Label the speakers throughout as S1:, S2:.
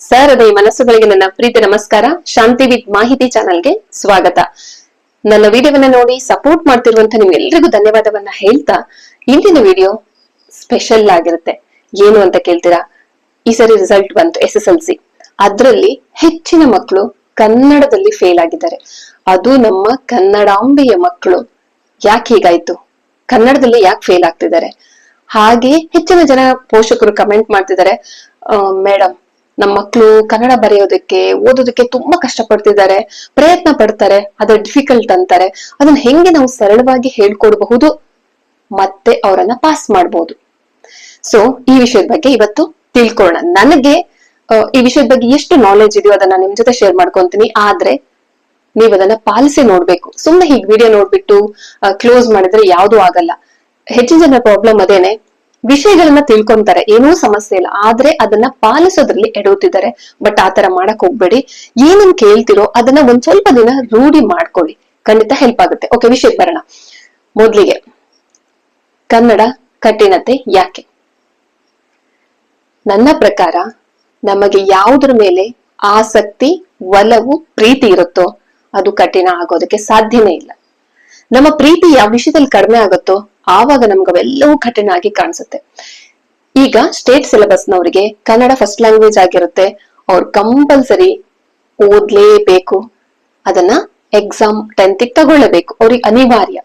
S1: ಈ ಮನಸ್ಸುಗಳಿಗೆ ನನ್ನ ಪ್ರೀತಿ, ನಮಸ್ಕಾರ. ಶಾಂತಿ ವಿತ್ ಮಾಹಿತಿ ಚಾನಲ್ಗೆ ಸ್ವಾಗತ. ನನ್ನ ವಿಡಿಯೋವನ್ನ ನೋಡಿ ಸಪೋರ್ಟ್ ಮಾಡ್ತಿರುವಂತ ನಿಮ್ಗೆಲ್ರಿಗೂ ಧನ್ಯವಾದವನ್ನ ಹೇಳ್ತಾ, ಇಂದಿನ ವಿಡಿಯೋ ಸ್ಪೆಷಲ್ ಆಗಿರುತ್ತೆ. ಏನು ಅಂತ ಕೇಳ್ತೀರಾ? ಈ ಸರಿ ರಿಸಲ್ಟ್ ಬಂತು ಎಸ್ ಎಸ್ ಎಲ್ ಸಿ ಅದ್ರಲ್ಲಿ ಹೆಚ್ಚಿನ ಮಕ್ಕಳು ಕನ್ನಡದಲ್ಲಿ ಫೇಲ್ ಆಗಿದ್ದಾರೆ. ಅದು ನಮ್ಮ ಕನ್ನಡಾಂಬೆಯ ಮಕ್ಕಳು. ಯಾಕೆ ಹೀಗಾಯ್ತು? ಕನ್ನಡದಲ್ಲಿ ಯಾಕೆ ಫೇಲ್ ಆಗ್ತಿದ್ದಾರೆ? ಹಾಗೆ ಹೆಚ್ಚಿನ ಜನ ಪೋಷಕರು ಕಮೆಂಟ್ ಮಾಡ್ತಿದ್ದಾರೆ ಮೇಡಮ್ ನಮ್ಮ ಮಕ್ಕಳು ಕನ್ನಡ ಬರೆಯೋದಕ್ಕೆ, ಓದೋದಕ್ಕೆ ತುಂಬಾ ಕಷ್ಟ ಪಡ್ತಿದ್ದಾರೆ ಪ್ರಯತ್ನ ಪಡ್ತಾರೆ ಅದು ಡಿಫಿಕಲ್ಟ್ ಅಂತಾರೆ. ಅದನ್ನ ಹೆಂಗೆ ನಾವು ಸರಳವಾಗಿ ಹೇಳ್ಕೊಡ್ಬಹುದು? ಮತ್ತೆ ಅವರನ್ನ ಪಾಸ್ ಮಾಡ್ಬೋದು. ಸೊ ಈ ವಿಷಯದ ಬಗ್ಗೆ ಇವತ್ತು ತಿಳ್ಕೊಳ್ಳೋಣ ನನಗೆ ಈ ವಿಷಯದ ಬಗ್ಗೆ ಎಷ್ಟು ನಾಲೆಜ್ ಇದೆಯೋ ಅದನ್ನ ನಿಮ್ ಜೊತೆ ಶೇರ್ ಮಾಡ್ಕೊಂತೀನಿ. ಆದ್ರೆ, ನೀವ್ ಅದನ್ನ ಪಾಲಿಸಿ ನೋಡ್ಬೇಕು. ಸುಮ್ನೆ ಹೀಗೆ ವಿಡಿಯೋ ನೋಡ್ಬಿಟ್ಟು ಕ್ಲೋಸ್ ಮಾಡಿದ್ರೆ ಯಾವ್ದು ಆಗಲ್ಲ. ಹೆಚ್ಚಿನ ಜನ ಪ್ರಾಬ್ಲಮ್ ಅದೇನೆ. ವಿಷಯಗಳನ್ನ ತಿಳ್ಕೊಂತಾರೆ. ಏನೂ ಸಮಸ್ಯೆ ಇಲ್ಲ. ಆದ್ರೆ ಅದನ್ನ ಪಾಲಿಸೋದ್ರಲ್ಲಿ ಎಡುತ್ತಿದ್ದಾರೆ ಬಟ್ ಆತರ ಮಾಡಕ್ ಹೋಗ್ಬೇಡಿ. ಏನನ್ ಕೇಳ್ತಿರೋ ಅದನ್ನ ಒಂದ್ ಸ್ವಲ್ಪ ದಿನ ರೂಢಿ ಮಾಡ್ಕೊಳ್ಳಿ. ಖಂಡಿತ ಹೆಲ್ಪ್ ಆಗುತ್ತೆ. ಓಕೆ ವಿಷಯ ಬರೋಣ. ಮೊದ್ಲಿಗೆ, ಕನ್ನಡ ಕಠಿಣತೆ ಯಾಕೆ? ನನ್ನ ಪ್ರಕಾರ ನಮಗೆ ಯಾವುದ್ರ ಮೇಲೆ ಆಸಕ್ತಿ, ಒಲವು, ಪ್ರೀತಿ ಇರುತ್ತೋ ಅದು ಕಠಿಣ ಆಗೋದಕ್ಕೆ ಸಾಧ್ಯನೇ ಇಲ್ಲ. ನಮ್ಮ ಪ್ರೀತಿ ಯಾವ ವಿಷಯದಲ್ಲಿ ಕಡಿಮೆ ಆಗುತ್ತೋ ಆವಾಗ ನಮ್ಗೆ ಅವೆಲ್ಲವೂ ಕಠಿಣ ಆಗಿ ಕಾಣಿಸುತ್ತೆ. ಈಗ ಸ್ಟೇಟ್ ಸಿಲೆಬಸ್ನವರಿಗೆ ಕನ್ನಡ ಫಸ್ಟ್ ಲ್ಯಾಂಗ್ವೇಜ್ ಆಗಿರುತ್ತೆ. ಅವ್ರು ಕಂಪಲ್ಸರಿ ಓದ್ಲೇಬೇಕು. ಅದನ್ನ ಎಕ್ಸಾಮ್ ಟೆಂತ್ ತಗೊಳ್ಳಬೇಕು. ಅವ್ರಿಗೆ ಅನಿವಾರ್ಯ.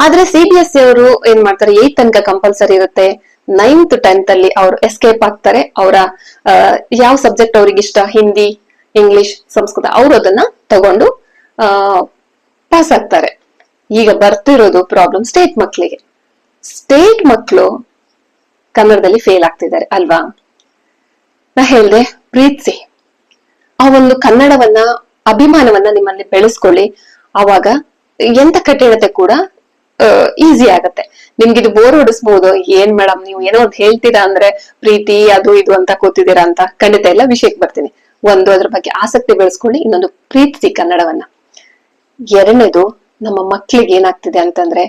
S1: ಆದ್ರೆ ಸಿ ಬಿ ಎಸ್ ಅವರು ಏನ್ ಮಾಡ್ತಾರೆ ಏತ್ ತನಕ ಕಂಪಲ್ಸರಿ ಇರುತ್ತೆ. ನೈನ್ತ್ ಟೆಂತ್ ಅಲ್ಲಿ ಅವ್ರು ಎಸ್ಕೇಪ್ ಆಗ್ತಾರೆ. ಅವರ ಯಾವ ಸಬ್ಜೆಕ್ಟ್ ಅವ್ರಿಗೆ ಇಷ್ಟ? ಹಿಂದಿ ಇಂಗ್ಲಿಷ್ ಸಂಸ್ಕೃತ. ಅವರು ಅದನ್ನ ತಗೊಂಡು ಪಾಸ್ ಆಗ್ತಾರೆ. ಈಗ ಬರ್ತಿರೋದು ಪ್ರಾಬ್ಲಮ್ ಸ್ಟೇಟ್ ಮಕ್ಕಳಿಗೆ ಸ್ಟೇಟ್ ಮಕ್ಕಳು ಕನ್ನಡದಲ್ಲಿ ಫೇಲ್ ಆಗ್ತಿದ್ದಾರೆ, ಅಲ್ವಾ? ನಾ ಹೇಳ್ದೆ, ಪ್ರೀತಿಸಿ, ಆ ಒಂದು ಕನ್ನಡವನ್ನ, ಅಭಿಮಾನವನ್ನ ನಿಮ್ಮಲ್ಲಿ ಬೆಳೆಸ್ಕೊಳ್ಳಿ. ಅವಾಗ ಎಂತ ಕಠಿಣತೆ ಕೂಡ ಈಸಿ ಆಗತ್ತೆ. ನಿಮ್ಗೆ ಇದು ಬೋರ್ ಹೊಡಿಸ್ಬೋದು. ಏನ್ ಮೇಡಮ್ ನೀವು ಏನೋ ಒಂದ್ ಹೇಳ್ತೀರಾ ಅಂದ್ರೆ, ಪ್ರೀತಿ, ಅದು ಇದು ಅಂತ ಕೂತಿದ್ದೀರಾ ಅಂತ ಖಂಡಿತ ಎಲ್ಲ ವಿಷಯಕ್ಕೆ ಬರ್ತೀನಿ. ಒಂದು ಅದ್ರ ಬಗ್ಗೆ ಆಸಕ್ತಿ ಬೆಳೆಸ್ಕೊಳ್ಳಿ, ಇನ್ನೊಂದು ಪ್ರೀತಿಸಿ ಕನ್ನಡವನ್ನ. ಎರಡನೇದು ನಮ್ಮ ಮಕ್ಕಳಿಗೆ ಏನಾಗ್ತಿದೆ ಅಂತಂದ್ರೆ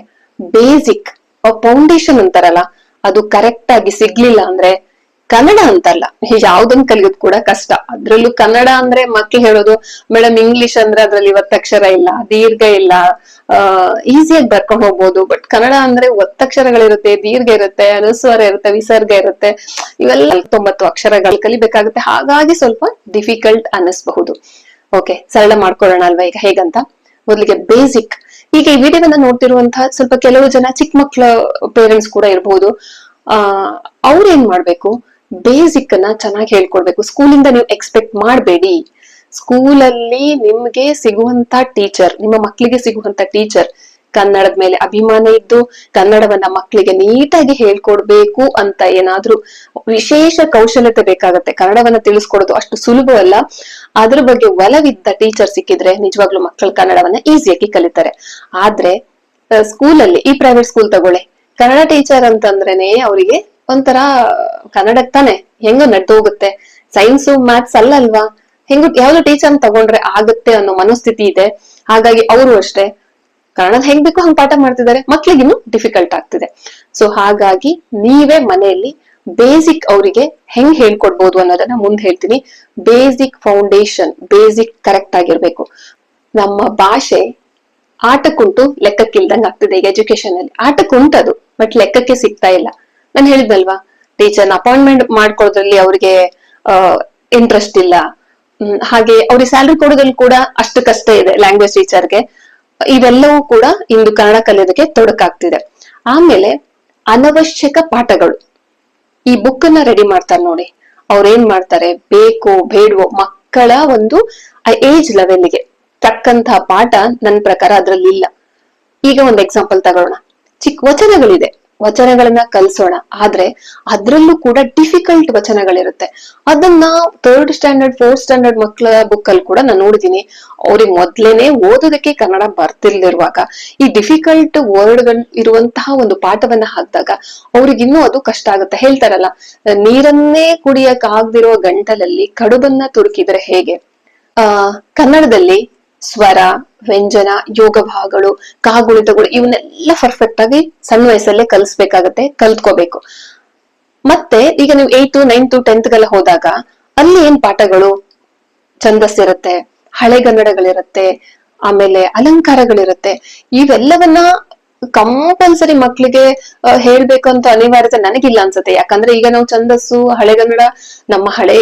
S1: ಬೇಸಿಕ್ ಫೌಂಡೇಶನ್ ಅಂತಾರಲ್ಲ, ಅದು ಕರೆಕ್ಟ್ ಆಗಿ ಸಿಗ್ಲಿಲ್ಲ ಅಂದ್ರೆ ಕನ್ನಡ ಅಂತಲ್ಲ ಯಾವ್ದನ್ ಕಲಿಯೋದು ಕೂಡ ಕಷ್ಟ. ಅದ್ರಲ್ಲೂ ಕನ್ನಡ ಅಂದ್ರೆ ಮಕ್ಳು ಹೇಳೋದು, ಮೇಡಮ್ ಇಂಗ್ಲಿಷ್ ಅಂದ್ರೆ ಅದ್ರಲ್ಲಿ ಒತ್ತಕ್ಷರ ಇಲ್ಲ, ದೀರ್ಘ ಇಲ್ಲ ಈಸಿಯಾಗಿ ಬರ್ಕೊಂಡು ಹೋಗ್ಬೋದು. ಬಟ್ ಕನ್ನಡ ಅಂದ್ರೆ ಒತ್ತಕ್ಷರಗಳಿರುತ್ತೆ, ದೀರ್ಘ ಇರುತ್ತೆ, ಅನುಸ್ವರ ಇರುತ್ತೆ, ವಿಸರ್ಗ ಇರುತ್ತೆ. ಇವೆಲ್ಲ ತೊಂಬತ್ತು ಅಕ್ಷರಗಳು ಕಲಿಬೇಕಾಗುತ್ತೆ. ಹಾಗಾಗಿ ಸ್ವಲ್ಪ ಡಿಫಿಕಲ್ಟ್ ಅನ್ನಿಸ್ಬಹುದು. ಓಕೆ ಸರಳ ಮಾಡ್ಕೊಳ್ಳೋಣ ಅಲ್ವಾ ಈಗ? ಹೇಗಂತ? ಮೊದಲಿಗೆ ಬೇಸಿಕ್ ಈಗ ಈ ವಿಡಿಯೋವನ್ನ ನೋಡ್ತಿರುವಂತಹ ಸ್ವಲ್ಪ ಕೆಲವು ಜನ ಚಿಕ್ಕ ಮಕ್ಕಳ ಪೇರೆಂಟ್ಸ್ ಕೂಡ ಇರಬಹುದು ಆ, ಅವ್ರು ಏನ್ ಮಾಡ್ಬೇಕು? ಬೇಸಿಕ್ ಅನ್ನ ಚೆನ್ನಾಗಿ ಹೇಳ್ಕೊಡ್ಬೇಕು. ಸ್ಕೂಲಿಂದ ನೀವು ಎಕ್ಸ್ಪೆಕ್ಟ್ ಮಾಡಬೇಡಿ. ಸ್ಕೂಲಲ್ಲಿ ನಿಮ್ಗೆ ಸಿಗುವಂತ ಟೀಚರ್ ನಿಮ್ಮ ಮಕ್ಕಳಿಗೆ ಸಿಗುವಂತ ಟೀಚರ್ ಕನ್ನಡದ ಮೇಲೆ ಅಭಿಮಾನ ಇದ್ದು ಕನ್ನಡವನ್ನ ಮಕ್ಕಳಿಗೆ ನೀಟಾಗಿ ಹೇಳ್ಕೊಡ್ಬೇಕು ಅಂತ ಏನಾದ್ರೂ ವಿಶೇಷ ಕೌಶಲ್ಯತೆ ಬೇಕಾಗತ್ತೆ. ಕನ್ನಡವನ್ನ ತಿಳಿಸ್ಕೊಡೋದು ಅಷ್ಟು ಸುಲಭವಲ್ಲ. ಅದ್ರ ಬಗ್ಗೆ ಒಲವಿದ್ದ ಟೀಚರ್ ಸಿಕ್ಕಿದ್ರೆ ನಿಜವಾಗ್ಲೂ ಮಕ್ಕಳು ಕನ್ನಡವನ್ನ ಈಸಿಯಾಗಿ ಕಲಿತಾರೆ. ಆದ್ರೆ ಸ್ಕೂಲಲ್ಲಿ ಈ ಪ್ರೈವೇಟ್ ಸ್ಕೂಲ್ ತಗೊಳ್ಳಿ. ಕನ್ನಡ ಟೀಚರ್ ಅಂತಂದ್ರೇನೆ ಅವರಿಗೆ ಒಂಥರ ಕನ್ನಡಕ್ ತಾನೆ ಹೆಂಗೋ ನಡೆದೋಗುತ್ತೆ. ಸೈನ್ಸ್ ಮ್ಯಾಥ್ಸ್ ಅಲ್ಲ ಅಲ್ವಾ ಹೆಂಗ, ಯಾವ್ದು ಟೀಚರ್ ತಗೊಂಡ್ರೆ ಆಗುತ್ತೆ ಅನ್ನೋ ಮನಸ್ಥಿತಿ ಇದೆ. ಹಾಗಾಗಿ ಅವರು ಅಷ್ಟೇ. ಕನ್ನಡ ಹೆಂಗ್ ಬೇಕು ಹಂಗ್ ಪಾಠ ಮಾಡ್ತಿದ್ದಾರೆ? ಮಕ್ಳಿಗಿನ್ನು ಡಿಫಿಕಲ್ಟ್ ಆಗ್ತಿದೆ. ಸೊ ಹಾಗಾಗಿ ನೀವೇ ಮನೆಯಲ್ಲಿ ಬೇಸಿಕ್ ಅವರಿಗೆ ಹೆಂಗ್ ಹೇಳ್ಕೊಡ್ಬೋದು ಅನ್ನೋದನ್ನ ಮುಂದೆ ಹೇಳ್ತೀನಿ. ಬೇಸಿಕ್ ಫೌಂಡೇಶನ್ ಬೇಸಿಕ್ ಕರೆಕ್ಟ್ ಆಗಿರ್ಬೇಕು. ನಮ್ಮ ಭಾಷೆ ಆಟಕ್ಕುಂಟು ಲೆಕ್ಕಕ್ಕಿಲ್ದಂಗ್ ಆಗ್ತಿದೆ ಈಗ ಎಜುಕೇಶನ್ ಅಲ್ಲಿ. ಆಟಕ್ಕುಂಟದು ಬಟ್ ಲೆಕ್ಕಕ್ಕೆ ಸಿಗ್ತಾ ಇಲ್ಲ. ನಾನು ಹೇಳಿದ್ನಲ್ವಾ ಟೀಚರ್ ಅಪಾಯಿಂಟ್ಮೆಂಟ್ ಮಾಡ್ಕೊಳ್ಳೋದ್ರಲ್ಲಿ ಅವ್ರಿಗೆ ಇಂಟ್ರೆಸ್ಟ್ ಇಲ್ಲ. ಹಾಗೆ ಅವ್ರಿಗೆ ಸ್ಯಾಲ್ರಿ ಕೊಡೋದ್ರಲ್ಲಿ ಕೂಡ ಅಷ್ಟಕ್ಕಷ್ಟೇ ಇದೆ ಲ್ಯಾಂಗ್ವೇಜ್ ಟೀಚರ್ಗೆ ಇವೆಲ್ಲವೂ ಕೂಡ ಇಂದು ಕನ್ನಡ ಕಲಿಯೋದಕ್ಕೆ ತೊಡಕಾಗ್ತಿದೆ. ಆಮೇಲೆ ಅನವಶ್ಯಕ ಪಾಠಗಳು. ಈ ಬುಕ್ ಅನ್ನ ರೆಡಿ ಮಾಡ್ತಾರೆ ನೋಡಿ. ಅವ್ರ ಏನ್ ಮಾಡ್ತಾರೆ? ಬೇಕೋ, ಬೇಡವೋ, ಮಕ್ಕಳ ಒಂದು ಏಜ್ ಲೆವೆಲ್ಗೆ ತಕ್ಕಂತಹ ಪಾಠ ನನ್ನ ಪ್ರಕಾರ ಅದ್ರಲ್ಲಿ ಇಲ್ಲ ಈಗ ಒಂದು ಎಕ್ಸಾಂಪಲ್ ತಗೊಳ್ಳೋಣ. ಚಿಕ್ಕ ವಚನಗಳಿದೆ. ವಚನಗಳನ್ನ ಕಲಿಸೋಣ. ಆದ್ರೆ ಅದ್ರಲ್ಲೂ ಕೂಡ ಡಿಫಿಕಲ್ಟ್ ವಚನಗಳಿರುತ್ತೆ. ಅದನ್ನ ಥರ್ಡ್ ಸ್ಟ್ಯಾಂಡರ್ಡ್ ಫೋರ್ತ್ ಸ್ಟ್ಯಾಂಡರ್ಡ್ ಮಕ್ಕಳ ಬುಕ್ ಅಲ್ಲಿ ಕೂಡ ನಾನು ನೋಡಿದೀನಿ. ಅವ್ರಿಗೆ ಮೊದ್ಲೇನೆ ಓದೋದಕ್ಕೆ ಕನ್ನಡ ಬರ್ತಿರ್ಲಿರುವಾಗ ಈ ಡಿಫಿಕಲ್ಟ್ ವರ್ಡ್ ಇರುವಂತಹ ಒಂದು ಪಾಠವನ್ನ ಹಾಕಿದಾಗ ಅವ್ರಿಗಿನ್ನೂ ಅದು ಕಷ್ಟ ಆಗುತ್ತೆ. ಹೇಳ್ತಾರಲ್ಲ, ನೀರನ್ನೇ ಕುಡಿಯಕ್ ಗಂಟಲಲ್ಲಿ ಕಡುಬನ್ನ ತುರುಕಿದ್ರೆ ಹೇಗೆ? ಆ, ಕನ್ನಡದಲ್ಲಿ ಸ್ವರ, ವ್ಯಂಜನ, ಯೋಗ ಭಾಗಗಳು, ಕಾಗುಣಿತಗಳು ಇವನ್ನೆಲ್ಲ ಪರ್ಫೆಕ್ಟ್ ಆಗಿ ಸಣ್ಣ ವಯಸ್ಸಲ್ಲೇ ಕಲಿಸ್ಬೇಕಾಗತ್ತೆ, ಕಲ್ತ್ಕೋಬೇಕು. ಮತ್ತೆ ಈಗ ನೀವು ಏಯ್ತು ನೈನ್ತು ಟೆಂತ್ ಗೆಲ್ಲ ಹೋದಾಗ ಅಲ್ಲಿ ಏನ್ ಪಾಠಗಳು? ಛಂದಸ್ಸಿರುತ್ತೆ ಹಳೆಗನ್ನಡಗಳಿರುತ್ತೆ ಆಮೇಲೆ ಅಲಂಕಾರಗಳಿರುತ್ತೆ. ಇವೆಲ್ಲವನ್ನ ಕಂಪಲ್ಸರಿ ಮಕ್ಳಿಗೆ ಹೇಳ್ಬೇಕು ಅಂತ ಅನಿವಾರ್ಯತೆ ನನಗಿಲ್ಲ ಅನ್ಸುತ್ತೆ. ಯಾಕಂದ್ರೆ ಈಗ ನಾವು ಛಂದಸ್ಸು ಹಳೆಗನ್ನಡ ನಮ್ಮ ಹಳೆ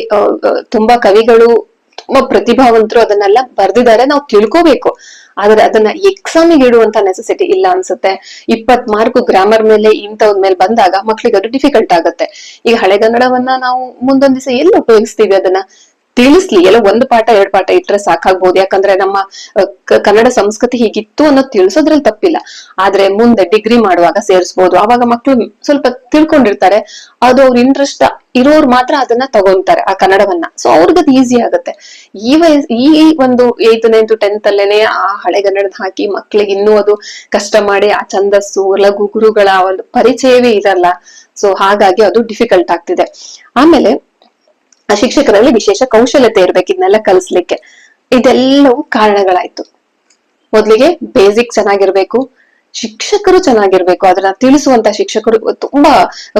S1: ತುಂಬಾ ಕವಿಗಳು ತುಂಬಾ ಪ್ರತಿಭಾವಂತರು ಅದನ್ನೆಲ್ಲ ಬರ್ದಿದ್ದಾರೆ. ನಾವು ತಿಳ್ಕೋಬೇಕು. ಆದ್ರೆ ಅದನ್ನ ಎಕ್ಸಾಮಿಗೆ ಇಡುವಂತ ನೆಸೆಸಿಟಿ ಇಲ್ಲ ಅನ್ಸುತ್ತೆ. ಇಪ್ಪತ್ ಮಾರ್ಕ್ ಗ್ರಾಮರ್ ಮೇಲೆ ಇಂಥವ್ ಮೇಲೆ ಬಂದಾಗ ಮಕ್ಳಿಗೆ ಅದು ಡಿಫಿಕಲ್ಟ್ ಆಗುತ್ತೆ. ಈಗ ಹಳೆಗನ್ನಡವನ್ನ ನಾವು ಮುಂದೊಂದ್ ದಿವಸ ಎಲ್ಲಿ ಉಪಯೋಗಿಸ್ತೀವಿ ಅದನ್ನ? ತಿಳಿಸ್ಲಿ. ಎಲ್ಲ ಒಂದು ಪಾಠ, ಎರಡ್ ಪಾಠ ಇಟ್ರೆ ಸಾಕಾಗ್ಬೋದು. ಯಾಕಂದ್ರೆ ನಮ್ಮ ಕನ್ನಡ ಸಂಸ್ಕೃತಿ ಹೀಗಿತ್ತು ಅನ್ನೋದು ತಿಳಿಸೋದ್ರಲ್ಲಿ ತಪ್ಪಿಲ್ಲ. ಆದ್ರೆ ಮುಂದೆ ಡಿಗ್ರಿ ಮಾಡುವಾಗ ಸೇರಿಸಬಹುದು ಅವಾಗ ಮಕ್ಳು ಸ್ವಲ್ಪ ತಿಳ್ಕೊಂಡಿರ್ತಾರೆ. ಅದು ಅವ್ರ ಇಂಟ್ರೆಸ್ಟ್ ಇರೋರು ಮಾತ್ರ ಅದನ್ನ ತಗೊಂತಾರೆ, ಆ ಕನ್ನಡವನ್ನ. ಸೊ ಅವ್ರಿಗದ್ ಈಸಿ ಆಗುತ್ತೆ. ಈ ವಯಸ್, ಈ ಒಂದು ಏತ್ ನೈನ್ತ್ ಟೆಂತ್ ಅಲ್ಲೇನೆ ಆ ಹಳೆಗನ್ನಡದ ಹಾಕಿ ಮಕ್ಳಿಗೆ ಇನ್ನೂ ಅದು ಕಷ್ಟ ಮಾಡಿ ಆ ಛಂದಸ್ಸು, ಲಘು ಗುರುಗಳ ಒಂದು ಪರಿಚಯವೇ ಇರಲ್ಲ. ಸೊ ಹಾಗಾಗಿ ಅದು ಡಿಫಿಕಲ್ಟ್ ಆಗ್ತಿದೆ. ಆಮೇಲೆ ಆ ಶಿಕ್ಷಕರಲ್ಲಿ ವಿಶೇಷ ಕೌಶಲ್ಯತೆ ಇರ್ಬೇಕು ಇದನ್ನೆಲ್ಲ ಕಲಿಸ್ಲಿಕ್ಕೆ. ಇದೆಲ್ಲವೂ ಕಾರಣಗಳಾಯ್ತು. ಮೊದ್ಲಿಗೆ ಬೇಸಿಕ್ ಚೆನ್ನಾಗಿರ್ಬೇಕು, ಶಿಕ್ಷಕರು ಚೆನ್ನಾಗಿರ್ಬೇಕು, ಅದನ್ನ ತಿಳಿಸುವಂತ ಶಿಕ್ಷಕರು ತುಂಬಾ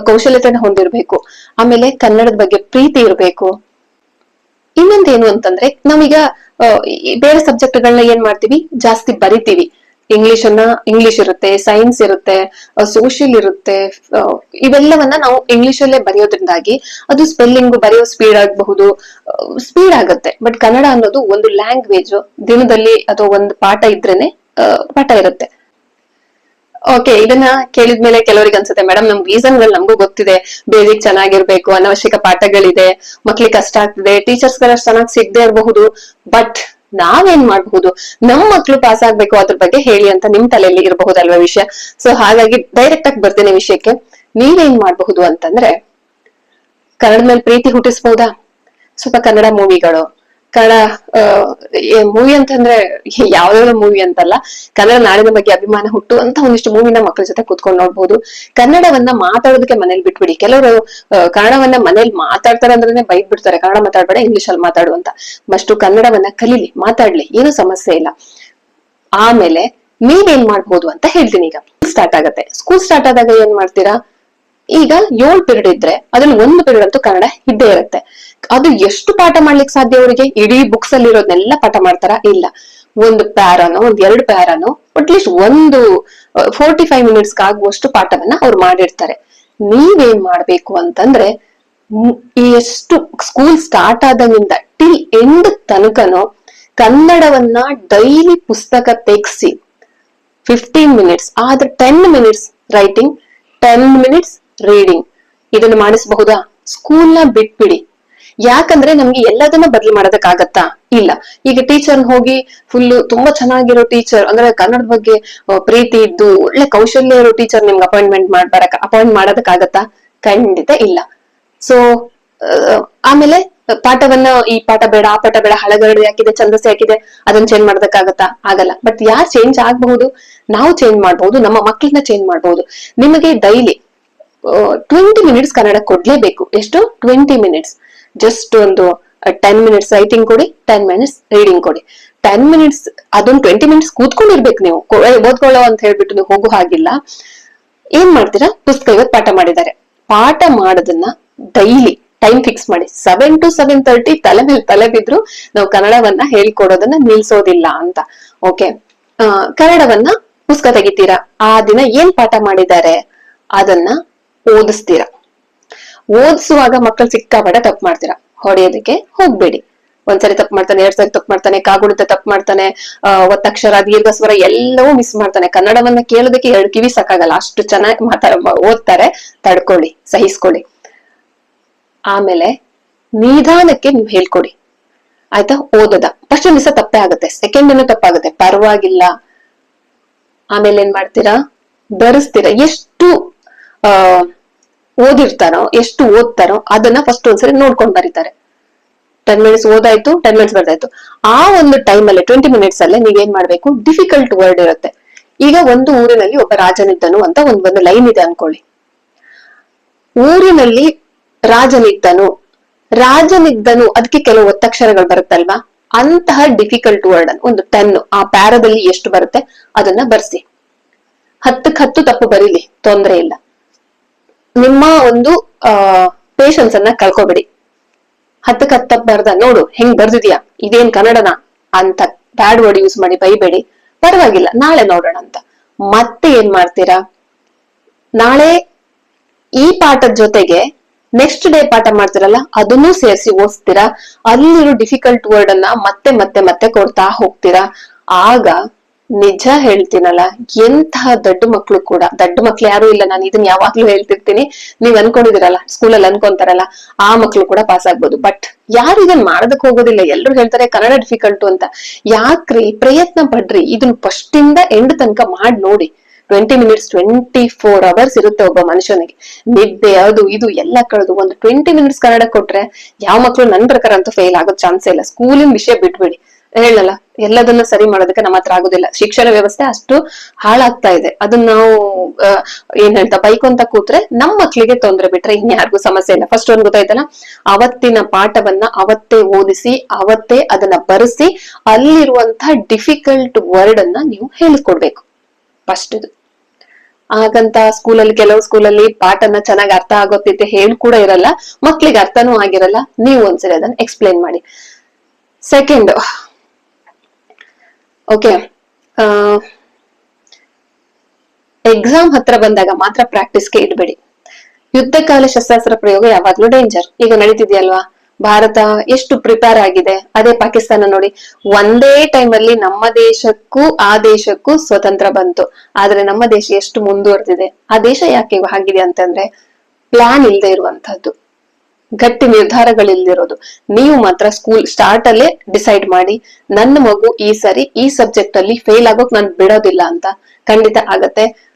S1: ಕೌಶಲ್ಯತೆನ ಹೊಂದಿರ್ಬೇಕು. ಆಮೇಲೆ ಕನ್ನಡದ ಬಗ್ಗೆ ಪ್ರೀತಿ ಇರ್ಬೇಕು. ಇನ್ನೊಂದೇನು ಅಂತಂದ್ರೆ ನಾವೀಗ ಬೇರೆ ಈ ಬೇರೆ ಸಬ್ಜೆಕ್ಟ್ಗಳನ್ನ ಏನ್ ಮಾಡ್ತೀವಿ? ಜಾಸ್ತಿ ಬರಿತೀವಿ. ಇಂಗ್ಲಿಷ್ ಅನ್ನ ಇಂಗ್ಲಿಷ್ ಇರುತ್ತೆ ಸೈನ್ಸ್ ಇರುತ್ತೆ ಸೋಷಿಯಲ್ ಇರುತ್ತೆ ಇವೆಲ್ಲವನ್ನ ನಾವು ಇಂಗ್ಲಿಷ್ ಅಲ್ಲೇ ಬರೆಯೋದ್ರಿಂದಾಗಿ ಅದು ಸ್ಪೆಲ್ಲಿಂಗ್ ಬರೆಯೋ ಸ್ಪೀಡ್ ಆಗಬಹುದು ಸ್ಪೀಡ್ ಆಗುತ್ತೆ. ಬಟ್ ಕನ್ನಡ ಅನ್ನೋದು ಒಂದು ಲ್ಯಾಂಗ್ವೇಜ್ ದಿನದಲ್ಲಿ ಅಥವಾ ಒಂದು ಪಾಠ ಇದ್ರೇನೆ ಪಾಠ ಇರುತ್ತೆ. ಓಕೆ ಇದನ್ನ ಕೇಳಿದ್ಮೇಲೆ ಕೆಲವರಿಗೆ ಅನ್ಸುತ್ತೆ ಮೇಡಮ್ ನಮ್ ರೀಸನ್ಗಳು ನಮಗೂ ಗೊತ್ತಿದೆ. ಬೇಸಿಕ್ ಚೆನ್ನಾಗಿರ್ಬೇಕು, ಅನವಶ್ಯಕ ಪಾಠಗಳಿದೆ, ಮಕ್ಳಿಗೆ ಕಷ್ಟ ಆಗ್ತಿದೆ ಟೀಚರ್ಸ್ಗಳ ಚೆನ್ನಾಗಿ ಸಿಗದೆ ಇರಬಹುದು. ಬಟ್ ನಾವೇನ್ ಮಾಡಬಹುದು? ನಮ್ ಮಕ್ಳು ಪಾಸ್ ಆಗ್ಬೇಕು ಅದ್ರ ಬಗ್ಗೆ ಹೇಳಿ ಅಂತ ನಿಮ್ ತಲೆಯಲ್ಲಿ ಇರಬಹುದಲ್ವಾ ವಿಷಯ? ಸೊ ಹಾಗಾಗಿ ಡೈರೆಕ್ಟ್ ಆಗಿ ಬರ್ತೀನಿ ವಿಷಯಕ್ಕೆ. ನೀವೇನ್ ಮಾಡಬಹುದು ಅಂತಂದ್ರೆ, ಕನ್ನಡ ಮೇಲೆ ಪ್ರೀತಿ ಹುಟ್ಟಿಸ್ಬಹುದಾ ಸ್ವಲ್ಪ ಕನ್ನಡ ಮೂವಿಗಳು ಕನ್ನಡ ಮೂವಿ ಅಂತಂದ್ರೆ ಯಾವ್ದಾದ್ರು ಮೂವಿ ಅಂತಲ್ಲ, ಕನ್ನಡ ನಾಡಿನ ಬಗ್ಗೆ ಅಭಿಮಾನ ಹುಟ್ಟು ಅಂತ ಒಂದಿಷ್ಟು ಮೂವಿನ ಮಕ್ಕಳ ಜೊತೆ ಕೂತ್ಕೊಂಡು ನೋಡ್ಬೋದು. ಕನ್ನಡವನ್ನ ಮಾತಾಡೋದಕ್ಕೆ ಮನೇಲಿ ಬಿಟ್ಬಿಡಿ. ಕೆಲವರು ಕನ್ನಡವನ್ನ ಮನೇಲಿ ಮಾತಾಡ್ತಾರೆ ಅಂದ್ರೆ ಬಿಡ್ತಾರೆ. ಕನ್ನಡ ಮಾತಾಡ್ಬೇಡ ಇಂಗ್ಲಿಷ್ ಅಲ್ಲಿ ಮಾತಾಡು ಅಂತ. ಅಷ್ಟು ಕನ್ನಡವನ್ನ ಕಲೀಲಿ, ಮಾತಾಡ್ಲಿ, ಏನು ಸಮಸ್ಯೆ ಇಲ್ಲ. ಆಮೇಲೆ ನೀವೇನ್ ಮಾಡ್ಬೋದು ಅಂತ ಹೇಳ್ತೀನಿ ಈಗ. ಸ್ಟಾರ್ಟ್ ಆಗತ್ತೆ. ಸ್ಕೂಲ್ ಸ್ಟಾರ್ಟ್ ಆದಾಗ ಏನ್ ಮಾಡ್ತೀರಾ? ಈಗ ಏಳ್ ಪಿರಿಯಡ್ ಇದ್ರೆ ಅದ್ರಲ್ಲಿ ಒಂದು ಪಿರಿಯಡ್ ಅಂತೂ ಕನ್ನಡ ಇದ್ದೇ ಇರುತ್ತೆ. ಅದು ಎಷ್ಟು ಪಾಠ ಮಾಡ್ಲಿಕ್ಕೆ ಸಾಧ್ಯ ಅವರಿಗೆ? ಇಡೀ ಬುಕ್ಸ್ ಅಲ್ಲಿ ಇರೋದನ್ನೆಲ್ಲ ಪಾಠ ಮಾಡ್ತಾರ? ಇಲ್ಲ. ಒಂದು ಪ್ಯಾರಾನೋ, ಒಂದ್ ಎರಡು ಪ್ಯಾರಾನೋ ಅಟ್ಲೀಸ್ಟ್ ಒಂದು ಫೋರ್ಟಿ ಫೈವ್ ಮಿನಿಟ್ಸ್ ಆಗುವಷ್ಟು ಪಾಠವನ್ನ ಅವ್ರು ಮಾಡಿರ್ತಾರೆ. ನೀವೇನ್ ಮಾಡ್ಬೇಕು ಅಂತಂದ್ರೆ ಎಷ್ಟು ಸ್ಕೂಲ್ ಸ್ಟಾರ್ಟ್ ಆದಾಗಿಂದ ಟಿಲ್ ಎಂಡ್ ತನಕನೂ ಕನ್ನಡವನ್ನ ಡೈಲಿ ಪುಸ್ತಕ ತೆಗ್ಸಿ ಫಿಫ್ಟೀನ್ ಮಿನಿಟ್ಸ್ ಆದ್ರೆ ten minutes writing ten minutes reading ಇದನ್ನ ಮಾಡಿಸಬಹುದಾ? ಸ್ಕೂಲ್ನ ಬಿಟ್ಬಿಡಿ. ಯಾಕಂದ್ರೆ ನಮ್ಗೆ ಎಲ್ಲದನ್ನ ಬದಲು ಮಾಡೋದಕ್ಕಾಗತ್ತಾ? ಇಲ್ಲ. ಈಗ ಟೀಚರ್ ಹೋಗಿ ಫುಲ್ ತುಂಬಾ ಚೆನ್ನಾಗಿರೋ ಟೀಚರ್ ಅಂದ್ರೆ ಕನ್ನಡದ ಬಗ್ಗೆ ಪ್ರೀತಿ ಇದ್ದು ಒಳ್ಳೆ ಕೌಶಲ್ಯ ಇರೋ ಟೀಚರ್ ನಿಮ್ಗೆ ಅಪಾಯಿಂಟ್ಮೆಂಟ್ ಮಾಡ್ಬಾರಕ ಅಪಾಯಿಂಟ್ ಮಾಡೋದಕ್ಕಾಗತ್ತಾ? ಖಂಡಿತ ಇಲ್ಲ. ಸೊ ಆಮೇಲೆ ಪಾಠವನ್ನ, ಈ ಪಾಠ ಬೇಡ, ಆ ಪಾಠ ಬೇಡ, ಹಳಗರಡು ಯಾಕಿದೆ ಛಂದಸ್ಸೆ ಯಾಕಿದೆ ಅದನ್ನ ಚೇಂಜ್ ಮಾಡೋದಕ್ಕಾಗತ್ತಾ? ಆಗಲ್ಲ. ಬಟ್ ಯಾರು ಚೇಂಜ್ ಆಗಬಹುದು? ನಾವು ಚೇಂಜ್ ಮಾಡಬಹುದು, ನಮ್ಮ ಮಕ್ಕಳನ್ನ ಚೇಂಜ್ ಮಾಡಬಹುದು. ನಿಮಗೆ ಡೈಲಿ ಟ್ವೆಂಟಿ ಮಿನಿಟ್ಸ್ ಕನ್ನಡ ಕೊಡ್ಲೇಬೇಕು. ಎಷ್ಟು? ಟ್ವೆಂಟಿ ಮಿನಿಟ್ಸ್ ಜಸ್ಟ್ ಒಂದು ಟೆನ್ ಮಿನಿಟ್ಸ್ ರೈಟಿಂಗ್ ಕೊಡಿ ಟೆನ್ ಮಿನಿಟ್ಸ್ ರೀಡಿಂಗ್ ಕೊಡಿ. ಟೆನ್ ಮಿನಿಟ್ಸ್ ಅದೊಂದು ಟ್ವೆಂಟಿ ಮಿನಿಟ್ಸ್ ಕೂತ್ಕೊಂಡಿರ್ಬೇಕು ನೀವು. ಓದ್ಕೊಳ್ಳೋ ಅಂತ ಹೇಳ್ಬಿಟ್ಟು ನೀವು ಹೋಗೋ ಹಾಗಿಲ್ಲ. ಏನ್ ಮಾಡ್ತೀರಾ? ಪುಸ್ತಕ ಇವತ್ತು ಪಾಠ ಮಾಡಿದ್ದಾರೆ. ಪಾಠ ಮಾಡೋದನ್ನ ಡೈಲಿ ಟೈಮ್ ಫಿಕ್ಸ್ ಮಾಡಿ. ಸೆವೆನ್ ಟು ಸೆವೆನ್ ತರ್ಟಿ ತಲೆ ಮೇಲೆ ತಲೆ ಬಿದ್ರು ನಾವು ಕನ್ನಡವನ್ನ ಹೇಳ್ಕೊಡೋದನ್ನ ನಿಲ್ಸೋದಿಲ್ಲ ಅಂತ. ಓಕೆ ಕನ್ನಡವನ್ನ ಪುಸ್ತಕ ತೆಗಿತೀರಾ? ಆ ದಿನ ಏನ್ ಪಾಠ ಮಾಡಿದ್ದಾರೆ? ಅದನ್ನ ಓದಿಸ್ತೀರಾ? ಓದಿಸುವಾಗ ಮಕ್ಕಳು ಸಿಕ್ಕಾಪಟ್ಟೆ ತಪ್ಪು ಮಾಡ್ತೀರಾ? ಹೊಡೆಯೋದಕ್ಕೆ ಹೋಗ್ಬೇಡಿ. ಒಂದ್ಸರಿ ತಪ್ಪು ಮಾಡ್ತಾನೆ, ಎರಡ್ ಸರಿ ತಪ್ಪು ಮಾಡ್ತಾನೆ, ಕಾಗುಣಿತ ತಪ್ಪು ಮಾಡ್ತಾನೆ ಒತ್ತಕ್ಷರ ದೀರ್ಘ ಸ್ವರ ಎಲ್ಲವೂ ಮಿಸ್ ಮಾಡ್ತಾನೆ. ಕನ್ನಡವನ್ನ ಕೇಳೋದಕ್ಕೆ ಎರಡು ಕಿವಿ ಸಾಕಾಗಲ್ಲ. ಅಷ್ಟು ಚೆನ್ನಾಗಿ ಮಾತಾಡ ಓದ್ತಾರೆ. ತಡ್ಕೊಳ್ಳಿ, ಸಹಿಸ್ಕೊಳ್ಳಿ. ಆಮೇಲೆ ನಿಧಾನಕ್ಕೆ ನೀವು ಹೇಳ್ಕೊಡಿ. ಆಯ್ತಾ? ಓದದ. ಫಸ್ಟ್ ದಿವಸ ತಪ್ಪೇ ಆಗುತ್ತೆ. ಸೆಕೆಂಡ್ ತಪ್ಪಾಗುತ್ತೆ. ಪರವಾಗಿಲ್ಲ. ಆಮೇಲೆ ಏನ್ ಮಾಡ್ತೀರಾ? ಬರೆಸ್ತೀರಾ. ಎಷ್ಟು ಆ, ಓದಿರ್ತಾರೋ, ಎಷ್ಟು ಓದ್ತಾರೋ ಅದನ್ನ ಫಸ್ಟ್ ಒಂದ್ಸರಿ ನೋಡ್ಕೊಂಡ್ ಬರೀತಾರೆ. ಟೆನ್ ಮಿನಿಟ್ಸ್ ಓದಾಯ್ತು ಟೆನ್ ಮಿನಿಟ್ಸ್ ಬರ್ದಾಯ್ತು. ಆ ಒಂದು ಟೈಮ್ ಅಲ್ಲಿ ಟ್ವೆಂಟಿ ಮಿನಿಟ್ಸ್ ಅಲ್ಲೇ ನೀವೇನ್ ಮಾಡ್ಬೇಕು? ಡಿಫಿಕಲ್ಟ್ ವರ್ಡ್ ಇರುತ್ತೆ. ಈಗ ಒಂದು ಊರಿನಲ್ಲಿ ಒಬ್ಬ ರಾಜನಿದ್ದನು ಅಂತ ಒಂದ್ ಒಂದು ಲೈನ್ ಇದೆ ಅನ್ಕೊಳ್ಳಿ. ಊರಿನಲ್ಲಿ ರಾಜನಿದ್ದನು. ರಾಜನಿದ್ದನು ಅದಕ್ಕೆ ಕೆಲವು ಒತ್ತಕ್ಷರಗಳು ಬರುತ್ತಲ್ವಾ? ಅಂತಹ ಡಿಫಿಕಲ್ಟ್ ವರ್ಡ್ ಒಂದು ಟೆನ್ ಆ ಪ್ಯಾರದಲ್ಲಿ ಎಷ್ಟು ಬರುತ್ತೆ? ಅದನ್ನ ಬರ್ಸಿ. ಹತ್ತಕ್ ಹತ್ತು ತಪ್ಪು ಬರೀಲಿ, ತೊಂದ್ರೆ ಇಲ್ಲ. ನಿಮ್ಮ ಒಂದು, ಆ ಪೇಶನ್ಸ್ ಅನ್ನ ಕಳ್ಕೊಬೇಡಿ. ಹತ್ತಕ್ ಹತ್ತ ಬರ್ದ ನೋಡು, ಹೆಂಗ್ ಬರ್ದಿದ್ಯಾ? ಇದೇನ್ ಕನ್ನಡನ? ಅಂತ ಬ್ಯಾಡ್ ವರ್ಡ್ ಯೂಸ್ ಮಾಡಿ ಬೈಬೇಡಿ. ಪರವಾಗಿಲ್ಲ, ನಾಳೆ ನೋಡೋಣ ಅಂತ. ಮತ್ತೆ ಏನ್ ಮಾಡ್ತೀರಾ? ನಾಳೆ ಈ ಪಾಠದ ಜೊತೆಗೆ ನೆಕ್ಸ್ಟ್ ಡೇ ಪಾಠ ಮಾಡ್ತಿರಲ್ಲ, ಅದನ್ನು ಸೇರಿಸಿ ಓದಿಸ್ತೀರಾ ಅಲ್ಲಿರೋ ಡಿಫಿಕಲ್ಟ್ ವರ್ಡ್ ಅನ್ನ ಮತ್ತೆ ಮತ್ತೆ ಮತ್ತೆ ಕೊಡ್ತಾ ಹೋಗ್ತೀರಾ? ಆಗ ನಿಜ ಹೇಳ್ತೀನಲ್ಲ, ಎಂತಹ ದೊಡ್ಡ ಮಕ್ಳು ಕೂಡ, ದೊಡ್ಡ ಮಕ್ಳು ಯಾರು ಇಲ್ಲ, ನಾನು ಇದನ್ನ ಯಾವಾಗ್ಲೂ ಹೇಳ್ತಿರ್ತೀನಿ. ನೀವ್ ಅನ್ಕೊಂಡಿದಿರಲ್ಲ ಸ್ಕೂಲಲ್ಲಿ ಅನ್ಕೊಂತಾರಲ್ಲ, ಆ ಮಕ್ಳು ಕೂಡ ಪಾಸ್ ಆಗ್ಬೋದು. ಬಟ್ ಯಾರು ಇದನ್ನ ಮಾಡೋದಕ್ ಹೋಗೋದಿಲ್ಲ, ಎಲ್ರು ಹೇಳ್ತಾರೆ ಕನ್ನಡ ಡಿಫಿಕಲ್ಟ್ ಅಂತ. ಯಾಕ್ರಿ, ಪ್ರಯತ್ನ ಪಡ್ರಿ ಇದನ್ನ ಫಸ್ಟ್ ಇಂದ ಎಂಡ್ ತನಕ ಮಾಡಿ ನೋಡಿ. Twenty minutes twenty four hours ಇರುತ್ತೆ ಒಬ್ಬ ಮನುಷ್ಯನಿಗೆ. ನಿದ್ದೆ, ಅದು, ಇದು, ಎಲ್ಲ ಕಳೆದು ಒಂದು ಟ್ವೆಂಟಿ ಮಿನಿಟ್ಸ್ ಕನ್ನಡ ಕೊಟ್ರೆ, ಯಾವ ಮಕ್ಳು ನನ್ ಪ್ರಕಾರ ಅಂತೂ ಫೇಲ್ ಆಗೋ ಚಾನ್ಸೇ ಇಲ್ಲ. ಸ್ಕೂಲಿನ ವಿಷಯ ಬಿಟ್ಬಿಡಿ. ಹೇಳಲ್ಲ. ಎಲ್ಲದನ್ನ ಸರಿ ಮಾಡೋದಕ್ಕೆ ನಮ್ಮ ಹತ್ರ ಆಗುದಿಲ್ಲ. ಶಿಕ್ಷಣ ವ್ಯವಸ್ಥೆ ಅಷ್ಟು ಹಾಳಾಗ್ತಾ ಇದೆ. ಅದನ್ನ ನಾವು ಏನ್ ಹೇಳ್ತಾ, ಬೈಕೊಂತ ಕೂತ್ರೆ ನಮ್ಮ ಮಕ್ಳಿಗೆ ತೊಂದ್ರೆ ಬಿಟ್ರೆ ಇನ್ಯಾರಿಗೂ ಸಮಸ್ಯೆ ಇಲ್ಲ. ಫಸ್ಟ್ ಒಂದ್ ಗೊತ್ತಾಯ್ತಲ್ಲ? ಅವತ್ತಿನ ಪಾಠವನ್ನ ಅವತ್ತೇ ಓದಿಸಿ, ಅವತ್ತೇ ಅದನ್ನ ಬರೆಸಿ ಅಲ್ಲಿರುವಂತಹ ಡಿಫಿಕಲ್ಟ್ ವರ್ಡ್ ಅನ್ನ ನೀವು ಹೇಳಿಕೊಡ್ಬೇಕು. ಫಸ್ಟ್ ಇದು. ಹಾಗಂತ ಸ್ಕೂಲಲ್ಲಿ ಕೆಲವು ಸ್ಕೂಲಲ್ಲಿ ಪಾಠನ ಚೆನ್ನಾಗಿ ಅರ್ಥ ಆಗೋತಿದ್ದೆ ಹೇಳಿ ಕೂಡ ಇರಲ್ಲ. ಮಕ್ಳಿಗೆ ಅರ್ಥನೂ ಆಗಿರಲ್ಲ. ನೀವು ಒಂದ್ಸರಿ ಅದನ್ನ ಎಕ್ಸ್ಪ್ಲೈನ್ ಮಾಡಿ. ಸೆಕೆಂಡ್ ಓಕೆ ಎಕ್ಸಾಮ್ ಹತ್ರ ಬಂದಾಗ ಮಾತ್ರ ಪ್ರಾಕ್ಟೀಸ್ಗೆ ಇಡಬೇಡಿ. ಯುದ್ಧಕಾಲ ಶಸ್ತ್ರಾಸ್ತ್ರ ಪ್ರಯೋಗ ಯಾವಾಗ್ಲೂ ಡೇಂಜರ್ ಈಗ ನಡೀತಿದೆಯಲ್ವಾ? ಭಾರತ ಎಷ್ಟು ಪ್ರಿಪೇರ್ ಆಗಿದೆ? ಅದೇ ಪಾಕಿಸ್ತಾನ ನೋಡಿ. ಒಂದೇ ಟೈಮ್ ಅಲ್ಲಿ ನಮ್ಮ ದೇಶಕ್ಕೂ, ಆ ದೇಶಕ್ಕೂ ಸ್ವತಂತ್ರ ಬಂತು. ಆದ್ರೆ ನಮ್ಮ ದೇಶ ಎಷ್ಟು ಮುಂದುವರೆದಿದೆ? ಆ ದೇಶ ಯಾಕೆ ಆಗಿದೆ ಅಂತಂದ್ರೆ ಪ್ಲಾನ್ ಇಲ್ಲದೆ ಇರುವಂತಹದ್ದು. ಗಟ್ಟಿ ನಿರ್ಧಾರಗಳಿಲ್ದಿರೋದು. ನೀವು ಮಾತ್ರ ಸ್ಕೂಲ್ ಸ್ಟಾರ್ಟ್ ಅಲ್ಲೇ ಡಿಸೈಡ್ ಮಾಡಿ, ನನ್ನ ಮಗು ಈ ಸರಿ ಈ ಸಬ್ಜೆಕ್ಟ್ ಅಲ್ಲಿ ಫೇಲ್ ಆಗೋಕ್ ನಾನು ಬಿಡೋದಿಲ್ಲ ಅಂತ ಖಂಡಿತ ಆಗತ್ತೆ.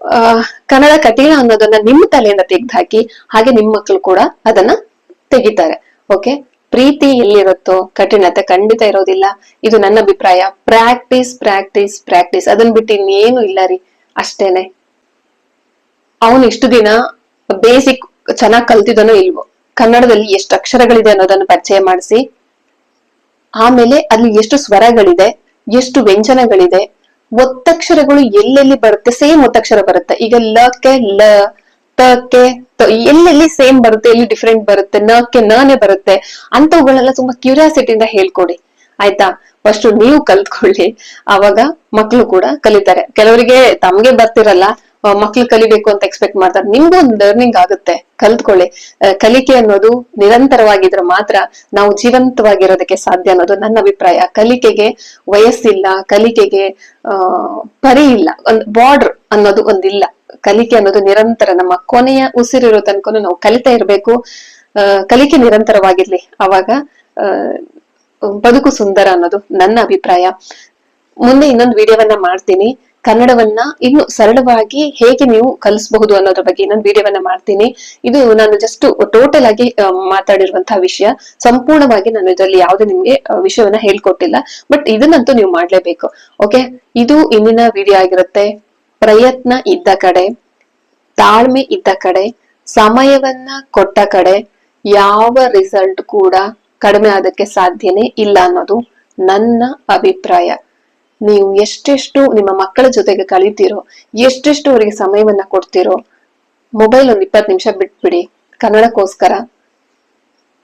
S1: ಆ, ಕನ್ನಡ ಕಠಿಣ ಅನ್ನೋದನ್ನ ನಿಮ್ಮ ತಲೆಯಿಂದ ತೆಗೆದುಹಾಕಿ, ಹಾಗೆ ನಿಮ್ಮ ಮಕ್ಕಳು ಕೂಡ ಅದನ್ನ ತೆಗಿತಾರೆ. ಓಕೆ ಪ್ರೀತಿ ಎಲ್ಲಿರುತ್ತೋ, ಕಠಿಣತೆ ಖಂಡಿತ ಇರೋದಿಲ್ಲ. ಇದು ನನ್ನ ಅಭಿಪ್ರಾಯ. ಪ್ರಾಕ್ಟೀಸ್ ಪ್ರಾಕ್ಟೀಸ್ ಪ್ರಾಕ್ಟೀಸ್ ಅದನ್ ಬಿಟ್ಟು ಇನ್ನೇನು ಇಲ್ಲ ರೀ. ಅಷ್ಟೇನೆ. ಅವನು ಇಷ್ಟು ದಿನ ಬೇಸಿಕ್ ಚೆನ್ನಾಗಿ ಕಲ್ತಿದನೋ ಇಲ್ವೋ. ಕನ್ನಡದಲ್ಲಿ ಎಷ್ಟು ಅಕ್ಷರಗಳಿದೆ ಅನ್ನೋದನ್ನು ಪರಿಚಯ ಮಾಡಿಸಿ. ಆಮೇಲೆ ಅಲ್ಲಿ ಎಷ್ಟು ಸ್ವರಗಳಿದೆ, ಎಷ್ಟು ವ್ಯಂಜನಗಳಿದೆ, ಒತ್ತಕ್ಷರಗಳು ಎಲ್ಲೆಲ್ಲಿ ಬರುತ್ತೆ? ಸೇಮ್ ಒತ್ತಕ್ಷರ ಬರುತ್ತೆ. ಈಗ ಲ, ಕೆ ಲ ಕೆ, ತ, ಎಲ್ಲೆಲ್ಲಿ ಸೇಮ್ ಬರುತ್ತೆ, ಎಲ್ಲಿ ಡಿಫ್ರೆಂಟ್ ಬರುತ್ತೆ, ನ, ಕೆ, ನನೆ ಬರುತ್ತೆ ಅಂತವುಗಳೆಲ್ಲ ತುಂಬಾ ಕ್ಯೂರಿಯಾಸಿಟಿ ಇಂದ ಹೇಳ್ಕೊಡಿ. ಆಯ್ತಾ? ಫಸ್ಟ್ ನೀವು ಕಲ್ತ್ಕೊಳ್ಳಿ. ಅವಾಗ ಮಕ್ಕಳು ಕೂಡ ಕಲಿತಾರೆ. ಕೆಲವರಿಗೆ ತಮ್ಗೆ ಬರ್ತಿರಲ್ಲ. ಮಕ್ಳು ಕಲಿಬೇಕು ಅಂತ ಎಕ್ಸ್ಪೆಕ್ಟ್ ಮಾಡ್ತಾರೆ. ನಿಮ್ಗೂ ಒಂದು ಲರ್ನಿಂಗ್ ಆಗುತ್ತೆ. ಕಲ್ತ್ಕೊಳ್ಳಿ. ಕಲಿಕೆ ಅನ್ನೋದು ನಿರಂತರವಾಗಿದ್ರೆ ಮಾತ್ರ ನಾವು ಜೀವಂತವಾಗಿರೋದಕ್ಕೆ ಸಾಧ್ಯ ಅನ್ನೋದು ನನ್ನ ಅಭಿಪ್ರಾಯ. ಕಲಿಕೆಗೆ ವಯಸ್ಸಿಲ್ಲ ಕಲಿಕೆಗೆ ಆ ಪರಿ ಇಲ್ಲ. ಒಂದು ಬಾರ್ಡರ್ ಅನ್ನೋದು ಒಂದಿಲ್ಲ. ಕಲಿಕೆ ಅನ್ನೋದು ನಿರಂತರ. ನಮ್ಮ ಕೊನೆಯ ಉಸಿರಿರೋ ತನಕ ನಾವು ಕಲಿತಾ ಇರ್ಬೇಕು. ಕಲಿಕೆ ನಿರಂತರವಾಗಿರ್ಲಿ. ಅವಾಗ ಆ, ಬದುಕು ಸುಂದರ ಅನ್ನೋದು ನನ್ನ ಅಭಿಪ್ರಾಯ. ಮುಂದೆ ಇನ್ನೊಂದು ವಿಡಿಯೋವನ್ನ ಮಾಡ್ತೀನಿ. ಕನ್ನಡವನ್ನ ಇನ್ನು ಸರಳವಾಗಿ ಹೇಗೆ ನೀವು ಕಲಿಸಬಹುದು ಅನ್ನೋದ್ರ ಬಗ್ಗೆ ನಾನು ವಿಡಿಯೋವನ್ನ ಮಾಡ್ತೀನಿ. ಇದು ನಾನು ಜಸ್ಟ್ ಟೋಟಲ್ ಆಗಿ ಮಾತಾಡಿರುವಂತಹ ವಿಷಯ. ಸಂಪೂರ್ಣವಾಗಿ ನಾನು ಇದರಲ್ಲಿ ಯಾವುದೇ ನಿಮ್ಗೆ ವಿಷಯವನ್ನ ಹೇಳ್ಕೊಟ್ಟಿಲ್ಲ. ಬಟ್ ಇದನ್ನಂತೂ ನೀವು ಮಾಡ್ಲೇಬೇಕು. ಓಕೆ ಇದು ಇಂದಿನ ವಿಡಿಯೋ ಆಗಿರುತ್ತೆ. ಪ್ರಯತ್ನ ಇದ್ದ ಕಡೆ, ತಾಳ್ಮೆ ಇದ್ದ ಕಡೆ, ಸಮಯವನ್ನ ಕೊಟ್ಟ ಕಡೆ, ಯಾವ ರಿಸಲ್ಟ್ ಕೂಡ ಕಡಿಮೆ ಆದಕ್ಕೆ ಸಾಧ್ಯನೇ ಇಲ್ಲ ಅನ್ನೋದು ನನ್ನ ಅಭಿಪ್ರಾಯ. ನೀವು ಎಷ್ಟೆಷ್ಟು ನಿಮ್ಮ ಮಕ್ಕಳ ಜೊತೆಗೆ ಕಲಿತೀರೋ ಎಷ್ಟೆಷ್ಟು ಅವರಿಗೆ ಸಮಯವನ್ನ ಕೊಡ್ತೀರೋ ಮೊಬೈಲ್ ಒಂದ್ ಇಪ್ಪತ್ತು ನಿಮಿಷ ಬಿಟ್ಬಿಡಿ. ಕನ್ನಡಕ್ಕೋಸ್ಕರ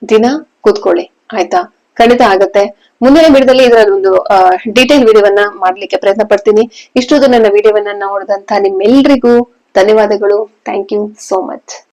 S1: ದಿನ ಕೂತ್ಕೊಳ್ಳಿ. ಆಯ್ತಾ? ಖಂಡಿತ ಆಗತ್ತೆ. ಮುಂದಿನ ವಿಡಿಯೋದಲ್ಲಿ ಇದರ ಒಂದು ಡೀಟೇಲ್ ವಿಡಿಯೋವನ್ನ ಮಾಡ್ಲಿಕ್ಕೆ ಪ್ರಯತ್ನ ಪಡ್ತೀನಿ. ಇಷ್ಟೊಂದು ನನ್ನ ವಿಡಿಯೋವನ್ನ ನೋಡಿದಂತ ನಿಮ್ಮೆಲ್ರಿಗೂ ಧನ್ಯವಾದಗಳು. Thank you so much